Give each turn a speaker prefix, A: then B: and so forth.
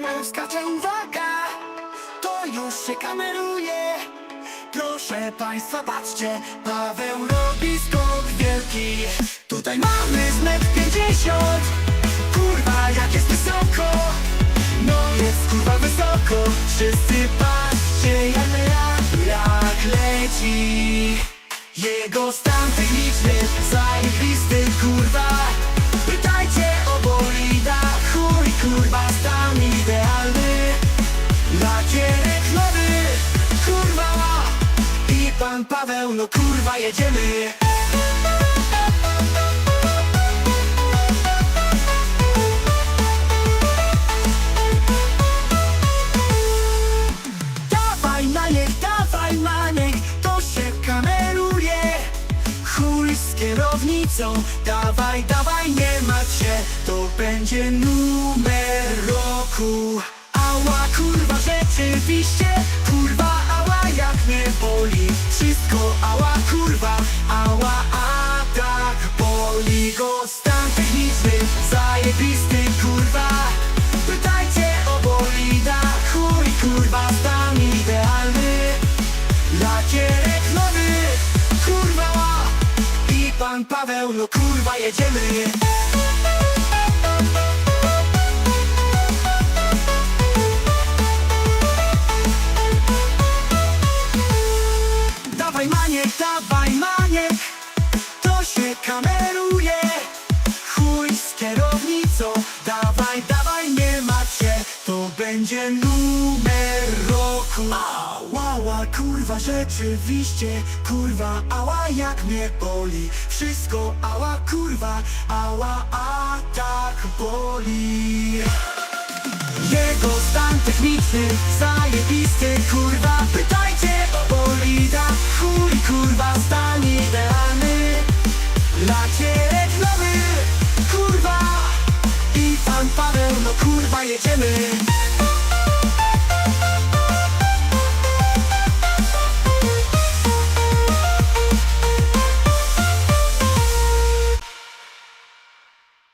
A: Skacze uwaga, to już się kameruje. Proszę państwa, patrzcie, Paweł robi skok wielki. Tutaj mamy z metr 50 Kurwa, jak jest wysoko. No jest kurwa wysoko. Wszyscy patrzcie, jak, jak, jak leci. Jego stan techniczny, zajebisty kurwa Paweł, no kurwa jedziemy. Dawaj maniek, dawaj maniek, to się kameruje. Chuj z kierownicą, dawaj, dawaj, nie się To będzie numer roku. Ała, kurwa, rzeczywiście, Wszystko, ała, kurwa, ała, a tak. Boli go Stan techniczny, zajebisty, kurwa. Pytajcie o bolida, chuj, kurwa, stan idealny. Lakierek nowy, kurwa I pan Paweł, no kurwa jedziemy maniek, dawaj maniek To się kameruje. Chuj z kierownicą. Dawaj, dawaj, nie się. To będzie numer roku. Ała, kurwa, rzeczywiście. Kurwa, ała, jak mnie boli. Wszystko, ała, kurwa Ała, a tak boli. Jego stan techniczny, zajebisty, kurwa Pytajcie no kurwa jedziemy.